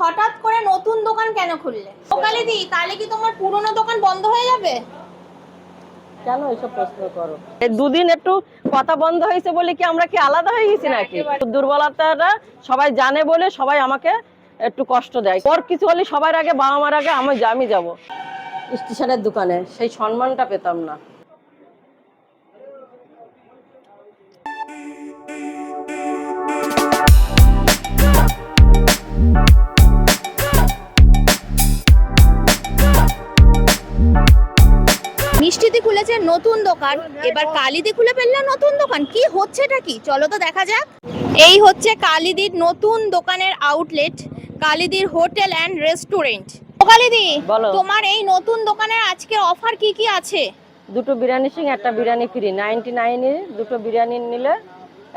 হঠাৎ করে নতুন দোকান কেন খুললে? সকালে দি তাহলে কি তোমার পুরনো দোকান বন্ধ হয়ে যাবে? কেন এসব প্রশ্ন করো? দুদিন একটু কথা বন্ধ হয়েছে বলে কি আমরা কি আলাদা হয়ে গেছি নাকি? দুর্বলতাটা সবাই জানে বলে সবাই আমাকে একটু কষ্ট দেয়। ওর কিছু হলে সবার আগে বাবা মার আগে আমি আমি যাব। স্টেশনের দোকানে সেই সম্মানটা পেতাম না। নতুন দোকান। এবার কালিদি খুলে ফেললে নতুন দোকান। কি হচ্ছেটা কি? চলো তো দেখা যাক। এই হচ্ছে কালিদির নতুন দোকানের আউটলেট কালিদির হোটেল অ্যান্ড রেস্টুরেন্ট ও কালিদি। তোমার এই নতুন দোকানের আজকে অফার কি কি আছে? দুটো বিরিয়ানি সিং একটা বিরিয়ানি ফ্রি নাইনটি নাইনে দুটো বিরিয়ানি নিলে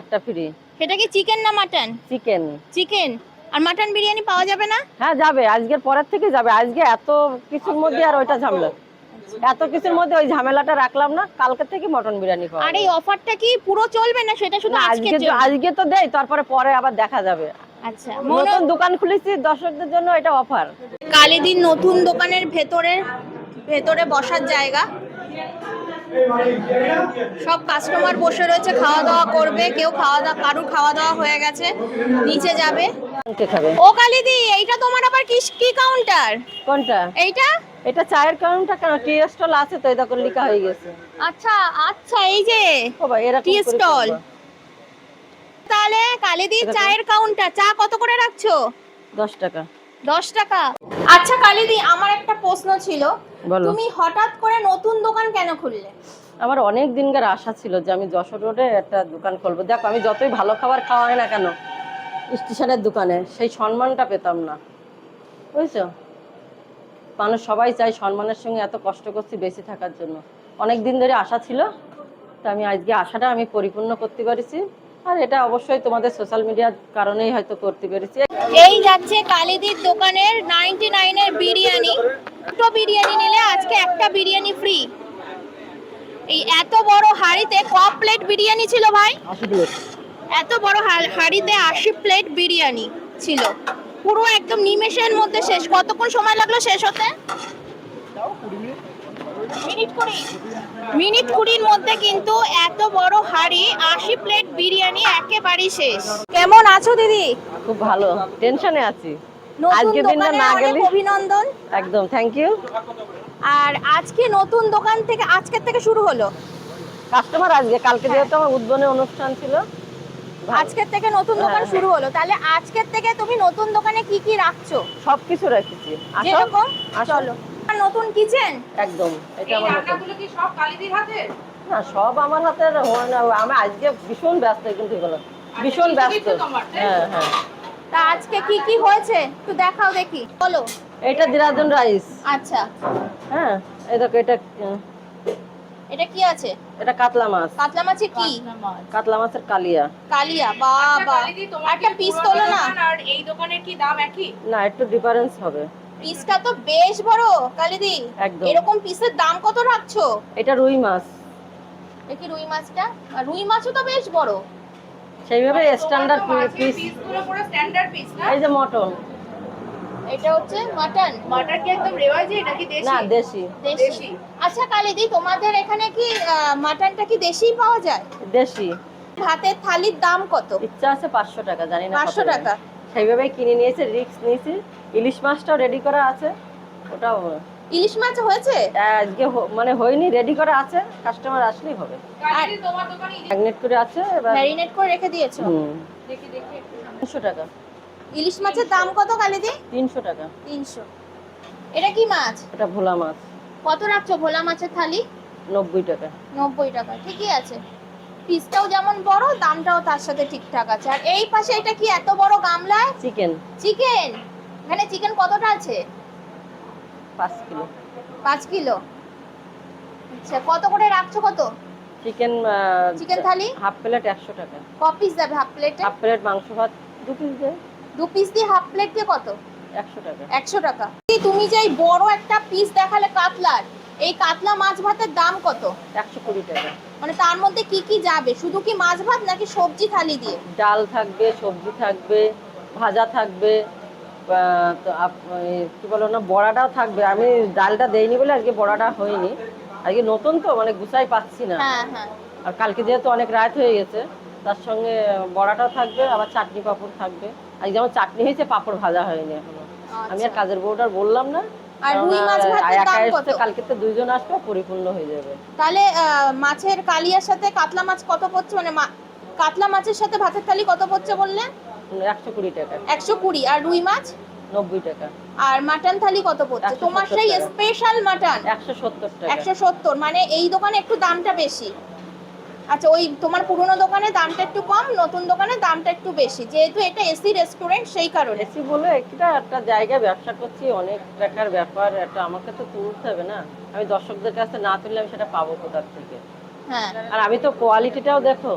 একটা ফ্রি সেটা কি চিকেন না মাটন চিকেন চিকেন আর মাটন বিরিয়ানি পাওয়া যাবে না? হ্যাঁ যাবে। আজকের পরের থেকে যাবে। আজকে এত কিছুর মধ্যে আর ওইটা ঝামেলা। এত কিছুর মধ্যে ওই ঝামেলাটা রাখলাম না কালকে থেকে মটন বিরিয়ানি পাওয়া আর এই অফারটা কি পুরো চলবে না? সেটা শুধু আজকে আজকে তো দেই তারপরে পরে আবার দেখা যাবে। আচ্ছা নতুন দোকান খুলেছি দর্শকদের জন্য এটা অফার কালিদির নতুন দোকানের ভেতরে ভেতরে বসার জায়গা। সব কাস্টমার বসে রয়েছে খাওয়া দাওয়া করবে কেউ খাওয়া দাওয়া কারুর খাওয়া দাওয়া হয়ে গেছে নিচে যাবে। ও কালিদি এইটা তোমার আবার কি কি কাউন্টার কোনটা? এইটা? এটা চায়ের কাউন্টার কেন? টি স্টল আছে তো এটা করে লেখা হয়ে গেছে। আচ্ছা আচ্ছা এই যে ও ভাই এরকম টি স্টল। তাহলে কালিদির চায়ের কাউন্টার চা কত করে রাখছো? দশ টাকা। দশ টাকা। আচ্ছা কালিদি আমার একটা প্রশ্ন ছিল। তুমি হঠাৎ করে নতুন দোকান কেন খুললে? আমার অনেক দিনকার আশা ছিল যে আমি যশোর রোডে একটা দোকান খুলবো। দেখো আমি যতই ভালো খাবার খাওয়া হয় না কেন স্টেশনের দোকানে সেই সম্মানটা পেতাম না। বুঝছ? মানুষ সবাই চায় সম্মানের সঙ্গে এত কষ্ট করছি বেঁচে থাকার জন্য। অনেক দিন ধরে আশা ছিল তা আমি আজকে আশাটা আমি পরিপূর্ণ করতে পেরেছি। আর এটা অবশ্যই তোমাদের সোশ্যাল মিডিয়ার কারণেই হয়তো করতে পেরেছি। এই যাচ্ছে কালিদির দোকানের নাইনটি নাইনের বিরিয়ানি। দুটো বিরিয়ানি নিলে আজকে একটা বিরিয়ানি ফ্রি এই এত বড় হাঁড়িতে ক প্লেট বিরিয়ানি ছিল ভাই? এত বড় হাঁড়িতে আশি প্লেট বিরিয়ানি ছিল। পুরো একদম নিমেষের মধ্যে শেষ। কতক্ষণ সময় লাগল শেষ হতে? মিনিট কুড়ি। মিনিট কুড়ির মধ্যে কিন্তু এত বড় হাঁড়ি আশি প্লেট বিরিয়ানি একেবারেই শেষ। কেমন আছো দিদি? খুব ভালো। টেনশনে আছি। আজকে দিনটা না গেলে অভিনন্দন। একদম থ্যাংক ইউ আর আজকে নতুন দোকান থেকে আজকের থেকে শুরু হলো। কাস্টমার আজকে কালকে যেহেতু আমার উদ্বোধনী অনুষ্ঠান ছিল আজকের থেকে নতুন দোকান হ্যাঁ, শুরু হলো। তাহলে আজকের থেকে তুমি নতুন দোকানে কি কি রাখছো? সবকিছু রেখেছি। আসো যেরকম। চলো। আর নতুন কিচেন? একদম এটা আমার রান্নাগুলো কি সব কালিদির হাতে না সব আমার হাতে হয় না আমি আজকে ভীষণ ব্যস্ত কিন্তু এগুলো ভীষণ ব্যস্ত? হ্যাঁ হ্যাঁ। তা আজকে কি কি হয়েছে? একটু দেখাও দেখি। বলো। এটা দিরাজন রাইস। আচ্ছা। হ্যাঁ এই দেখো এটা এটা কি আছে? এটা কাতলা মাছ। কাতলা মাছে কি? কাতলা মাছের কালিয়া। কালিয়া বাবা। একটা পিস তোলো না? আর এই দোকানের কি দাম একই? না একটু ডিফারেন্স হবে। পিসটা তো বেশ বড় কালিদি। এরকম পিসের দাম কত রাখছো? এটা রুই মাছ। দেখি রুই মাছটা? আর রুই মাছও তো বেশ বড়। সেইভাবে স্ট্যান্ডার্ড পিস পিসগুলো পুরো স্ট্যান্ডার্ড পিস না? এই যে মটন। এটা হচ্ছে মাটন। মাটন কি একদম রেওয়াজি নাকি দেশি? না দেশি। দেশি। আচ্ছা কালিদি তোমাদের এখানে কি মাটনটা কি দেশি পাওয়া যায়? দেশি। ভাতের থালির দাম কত? ইচ্ছা আছে পাঁচশো টাকা জানি না পাঁচশো। টাকা। সেইভাবে কিনে নিয়েছে রিক্স নিয়েছি। ইলিশ মাছটাও রেডি করা আছে। ওটাও ইলিশ মাছ হয়েছে? আজকে হ- মানে হয়নি রেডি করা আছে। কাস্টমার আসলেই হবে। কালিদি তোমার দোকানে ম্যাগনেট করে আছে ম্যারিনেট করে রেখে দিয়েছ? হুম। দেখি দেখি একটু সামনে। তিনশো টাকা। ইলিশ মাছের দাম কত কালিদি তিনশো টাকা। তিনশো। এটা কি মাছ? এটা ভোলা মাছ। কত রাখছো ভোলা মাছের থালি? নব্বই টাকা। নব্বই টাকা ঠিকই আছে। পিসটাও যেমন বড় দামটাও তার সাথে ঠিকঠাক আছে। আর এই পাশে এটা কি এত বড় গামলায়? চিকেন। চিকেন? এখানে চিকেন কতটা আছে? পাঁচ কিলো। পাঁচ কিলো। আচ্ছা কত করে রাখছো কত? Chicken chicken thali? Half plate একশো টাকা। ক পিস দেবে হাফ প্লেটে হাফ প্লেট মাংস ভাত দু পিস দেয় দু পিস দিয়ে হাফ প্লেট দিয়ে কত? একশো টাকা। একশো টাকা। তুমি যে এই বড় একটা পিস দেখালে কাতলার এই কাতলা মাছ ভাতের দাম কত? একশো কুড়ি টাকা। মানে তার মধ্যে কি কি যাবে? শুধু কি মাছ ভাত নাকি সবজি থালি দিয়ে? ডাল থাকবে সবজি থাকবে ভাজা থাকবে কি বলো না বড়াটাও থাকবে। আমি ডালটা দেইনি বলে আজকে বড়াটা হয়নি। আজকে নতুন তো মানে গুছাই পাচ্ছি না। হ্যাঁ হ্যাঁ। আর কালকে যেহেতু অনেক রাত হয়ে গেছে তার সঙ্গে বড়াটাও থাকবে আবার চাটনি পাঁপড় থাকবে। আজকে যেমন চাটনি হয়েছে পাঁপড় ভাজা হয়নি এখনও। আমি আর কাজের বউটার বললাম না। আর রুই মাছ ভাতের দাম কত? কালকে তো দুইজন আসবে পরিপূর্ণ হয়ে যাবে। তাহলে মাছের কালিয়ার সাথে কাতলা মাছ কত পড়ছে? মানে কাতলা মাছের সাথে ভাতের থালি কত পড়ছে বললে? একশো কুড়ি টাকা। একশো কুড়ি। আর রুই মাছ? নব্বই টাকা। আর মাটন থালি কত পড়ছে? তোমার সেই স্পেশাল মাটন? একশো সত্তর টাকা। একশো সত্তর। মানে এই দোকানে একটু দামটা বেশি। আচ্ছা ওই তোমার পুরনো দোকানে দামটা একটু কম নতুন দোকানে দামটা একটু বেশি। যেহেতু এটা এসি রেস্টুরেন্ট সেই কারণে। এসি বলে একটা একটা জায়গায় ব্যবসা করছি অনেক টাকার ব্যাপার একটা আমাকে তো তুলতে হবে না। আমি দর্শকদের কাছে না তুললে আমি সেটা পাবো কোথার থেকে? হ্যাঁ। আর আমি তো কোয়ালিটিটাও দেখো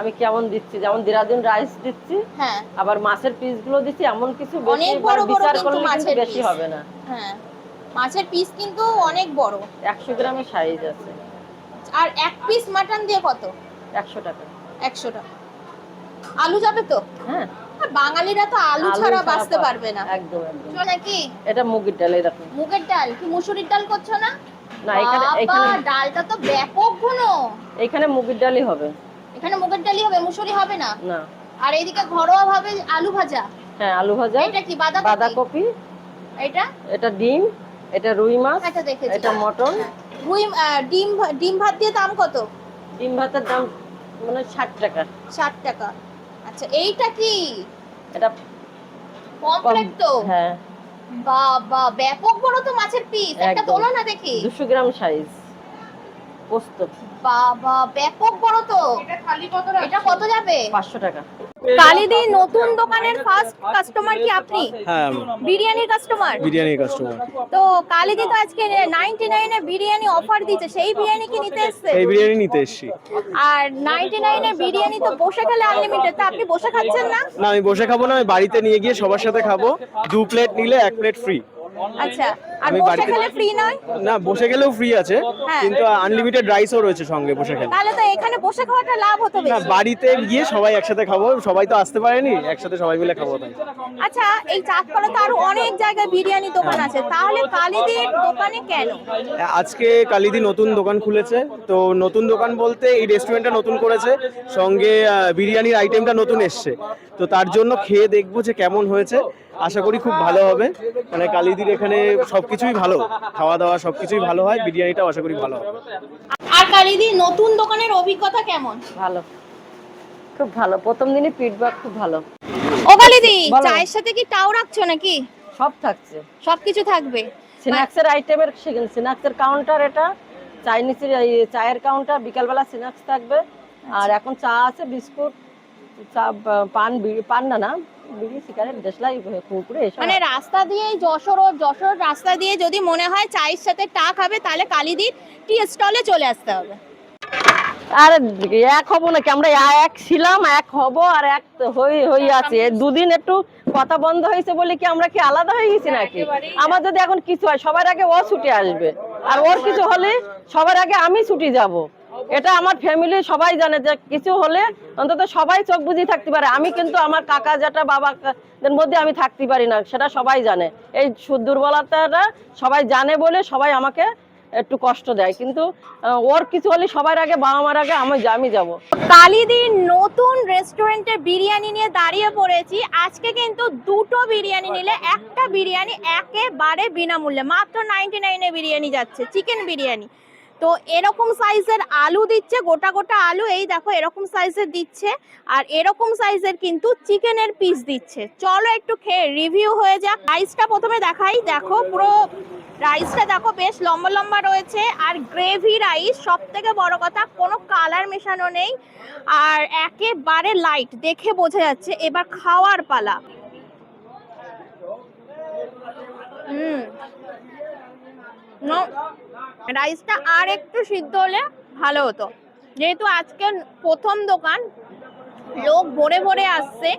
আমি কেমন দিচ্ছি? যেমন দিরাদিন রাইস দিচ্ছি হ্যাঁ। আবার মাছের পিসগুলো দিচ্ছি এমন কিছু বেশি অনেক বড় বড় কিন্তু মাছের বেশি হবে না। হ্যাঁ। মাছের পিস কিন্তু অনেক বড়। একশো গ্রামের সাইজ আছে। আর এক পিস মাটন দিয়ে কত? একশো টাকা। একশো টাকা। আলু যাবে তো? হ্যাঁ। বাঙালিরা তো আলু ছাড়া বাঁচতে পারবে না। একদম একদম। চল নাকি এটা মুগের ডাল এরকম মুগের ডাল? কি মুসুরির ডাল করছ না? না এখানে এখানে ডালটা তো ব্যাপক ঘন। এখানে মুগের ডালই হবে। এখানে মুগের ডালই হবে মুসুরি হবে না? না। আর এইদিকে ঘরোয়া ভাবে আলু ভাজা? হ্যাঁ আলু ভাজা এটা কি বাঁধাকপি? বাঁধাকপি এটা? এটা ডিম এটা রুই মাছ এটা দেখেছি। এটা মটন। রুই ডিম ডিম ভাত দিয়ে দাম কত? ডিম ভাতের দাম মানে ষাট টাকা। ষাট টাকা। আচ্ছা এইটা কি? এটা পমফ্রেট তো? হ্যাঁ। বাবা ব্যাপক বড় তো মাছের পিস একটা। তোলো না দেখি। দুশো গ্রাম সাইজ পোস্ত। বাবা ব্যাপক বড় তো। এটা থালি কত এটা কত যাবে? পাঁচশো টাকা। কালিদি নতুন দোকানের ফার্স্ট কাস্টমার কি আপনি? হ্যাঁ। বিরিয়ানির কাস্টমার বিরিয়ানির কাস্টমার তো কালিদি তো আজকে নাইনটি নাইনে বিরিয়ানি অফার দিচ্ছে সেই বিরিয়ানি কি নিতে এসছে? এই বিরিয়ানি নিতে এসেছি। আর নাইনটি নাইনে বিরিয়ানি তো বসে খেলে আনলিমিটেড তা আপনি বসে খাচ্ছেন না? না আমি বসে খাব না আমি বাড়িতে নিয়ে গিয়ে সবার সাথে খাব। দু প্লেট নিলে এক প্লেট ফ্রি আচ্ছা। আর আমি বসে বাড়িতে- খেলে ফ্রি নয়? না বসে গেলেও ফ্রি আছে হ্যাঁ। কিন্তু আনলিমিটেড রাইসও রয়েছে সঙ্গে বসে খেলে। তাহলে তো এখানে বসে খাওয়াটা লাভ হতো না বাড়িতে গিয়ে সবাই একসাথে খাব সবাই তো আসতে পারেনি একসাথে সবাই মিলে খাব তাই। আচ্ছা এই চাঁদপাড়া তো আরও অনেক জায়গায় বিরিয়ানি দোকান আছে। তাহলে কালিদির দোকানে কেন? আজকে কালিদি নতুন দোকান খুলেছে তো নতুন দোকান বলতে এই রেস্টুরেন্টটা নতুন করেছে সঙ্গে বিরিয়ানির আইটেমটা নতুন এসছে। তো তার জন্য খেয়ে দেখব যে কেমন হয়েছে আশা করি খুব ভালো হবে। মানে কালিদির এখানে সবকিছুই ভালো। খাওয়া দাওয়া সবকিছুই ভালো হয় বিরিয়ানিটাও আশা করি ভালো হবে। আর কালিদি নতুন দোকানের অভিজ্ঞতা কেমন? ভালো। খুব ভালো। প্রথম দিনে ফিডব্যাক খুব ভালো। ও কালিদি বলো। চায়ের সাথে কি তাও রাখছো নাকি? সব থাকছে। সবকিছু থাকবে। স্ন্যাক্সের আইটেমের স্ন্যাক্সের কাউন্টার এটা। চাইনিজের এই চায়ের কাউন্টার বিকালবেলা স্ন্যাক্স থাকবে। আর এখন চা আছে বিস্কুট চা পান বিড়ি পান না না? বিড়ি সিগারেট দেশলাই কুকুরে এসব মানে রাস্তা দিয়ে যশোর ও যশোর রাস্তা দিয়ে যদি মনে হয় চায়ের সাথে টা খাবে তাহলে কালিদির টি স্টলে চলে আসতে হবে। আর এক হব নাকি? আমরা এক ছিলাম এক হব আর এক হই হই আছে। দুদিন একটু কথা বন্ধ হয়েছে বলে কি আমরা কি আলাদা হয়ে গেছি নাকি? আমার যদি এখন কিছু হয় সবার আগে ও ছুটে আসবে। আর ওর কিছু হলে সবার আগে আমি ছুটি যাব। এটা আমার ফ্যামিলি সবাই জানে যে কিছু হলে অন্তত সবাই চোখ বুঝি থাকতে পারে। আমি কিন্তু আমার কাকা যেটা বাবাদের মধ্যে আমি থাকতে পারি না সেটা সবাই জানে। এই দুর্বলতাটা সবাই জানে বলে সবাই আমাকে একটু কষ্ট দেয়। কিন্তু ওর কিছু হলে সবার আগে বাবা মার আগে আমি আমি যাব। কালিদির নতুন রেস্টুরেন্টে বিরিয়ানি নিয়ে দাঁড়িয়ে পড়েছি। আজকে কিন্তু দুটো বিরিয়ানি নিলে একটা বিরিয়ানি একেবারে বিনামূল্যে। মাত্র নাইনটি নাইনে বিরিয়ানি যাচ্ছে চিকেন বিরিয়ানি। তো এরকম সাইজের আলু দিচ্ছে, গোটা গোটা আলু, এই দেখো এরকম সাইজের দিচ্ছে, আর এরকম সাইজের কিন্তু চিকেনের পিস দিচ্ছে। চলো একটু খেয়ে রিভিউ হয়ে যাক। রাইসটা প্রথমে দেখাই, দেখো পুরো রাইসটা দেখো বেশ লম্বা লম্বা রয়েছে, আর গ্রেভি রাইস সব থেকে বড় কথা, কোনো কালার মেশানো নেই, আর একেবারে লাইট দেখে বোঝা যাচ্ছে, এবার খাওয়ার পালা। হুম। রাইসটা আর একটু সিদ্ধ হলে ভালো হতো। যেহেতু আজকে প্রথম দোকান, লোক ভরে ভরে আসছে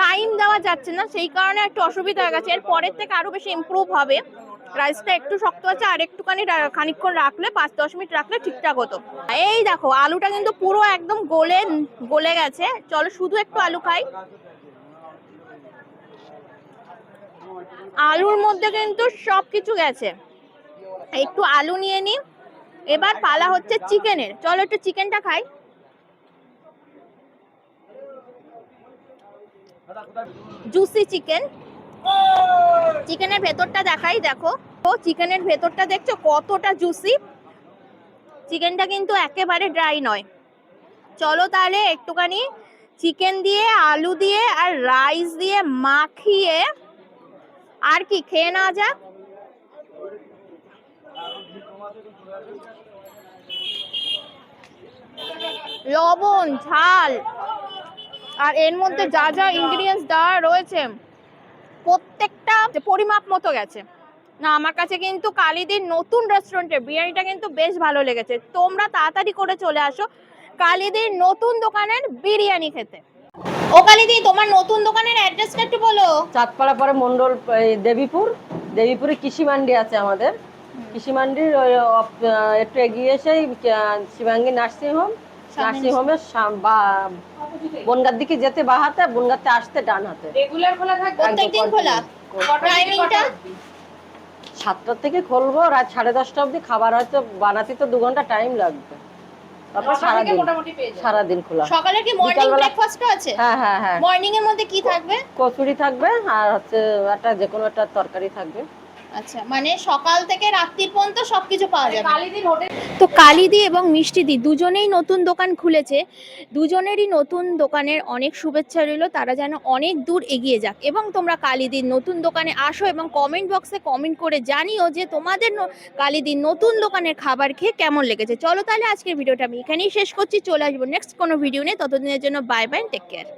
টাইম দেওয়া যাচ্ছে না, সেই কারণে একটু অসুবিধা হয়ে গেছে। এর পরের থেকে আরও বেশি ইমপ্রুভ হবে। রাইসটা একটু শক্ত আছে, আর একটুখানি খানিকক্ষণ রাখলে, পাঁচ দশ মিনিট রাখলে ঠিকঠাক হতো। এই দেখো, আলুটা কিন্তু পুরো একদম গলে গলে গেছে। চলো শুধু একটু আলু খাই। আলুর মধ্যে কিন্তু সব কিছু গেছে। একটু আলু নিয়ে নি এবার পালা হচ্ছে চিকেনের। চলো একটু চিকেনটা খাই। Juicy chicken. চিকেনের ভেতরটা দেখাই, দেখো। ও, চিকেনের ভেতরটা দেখছ? কতটা জুসি। চিকেনটা কিন্তু একেবারে ড্রাই নয়। চলো তাহলে একটুখানি চিকেন দিয়ে, আলু দিয়ে আর রাইস দিয়ে মাখিয়ে আর কি, খেয়ে নেওয়া যাক। লবণ, ঝাল। আর এর মধ্যে যা যা ইনগ্রিডিয়েন্টস দেওয়া রয়েছে, প্রত্যেকটা পরিমাপ মতো গেছে। না, আমার কাছে কিন্তু কালিদির নতুন রেস্টুরেন্টের বিরিয়ানিটা কিন্তু বেশ ভালো লেগেছে। তোমরা তাড়াতাড়ি করে চলে আসো কালিদির নতুন দোকানের বিরিয়ানি খেতে। ও কালিদি, তোমার নতুন দোকানের অ্যাড্রেসটা একটু বলো। চাঁদপাড়া পরে মন্ডল দেবীপুর। দেবীপুরে কৃষি মান্ডি আছে আমাদের। কৃষি মান্ডির একটু এগিয়ে এসেই আহ, শিবাঙ্গী নার্সিং হোম নার্সিং হোমের বনগার দিকে যেতে বা হাতে বনগাতে আসতে ডান হাতে। রেগুলার খোলা থাকবে প্রত্যেকদিন খোলা? টাইমিংটা সাতটার থেকে খুলবো রাত সাড়ে দশটা অবধি খাবার হয়তো বানাতে তো দু ঘণ্টা টাইম লাগবে। তারপর সারাদিন সারাদিন খোলা। সকালে কি মর্নিং বিকালবেলা- আছে? হ্যাঁ হ্যাঁ হ্যাঁ। মর্নিং এর মধ্যে কি থাকবে? কচুরি থাকবে আর হচ্ছে একটা যে কোনো একটা তরকারি থাকবে। আচ্ছা মানে সকাল থেকে রাত্রির পর্যন্ত সবকিছু পাওয়া যাবে। কালিদিন হোটেল তো কালিদি এবং মিষ্টিদি দুজনেই নতুন দোকান খুলেছে। দুজনেরই নতুন দোকানের অনেক শুভেচ্ছা রইল। তারা যেন অনেক দূর এগিয়ে যাক। এবং তোমরা কালিদির নতুন দোকানে আসো এবং কমেন্ট বক্সে কমেন্ট করে জানিও যে তোমাদের কালিদির নতুন দোকানের খাবার খেয়ে কেমন লেগেছে। চলো তাহলে আজকের ভিডিওটা আমি এখানেই শেষ করছি। চলে আসব নেক্সট কোনো ভিডিও নিয়ে। ততদিনের জন্য বাই বাই টেক কেয়ার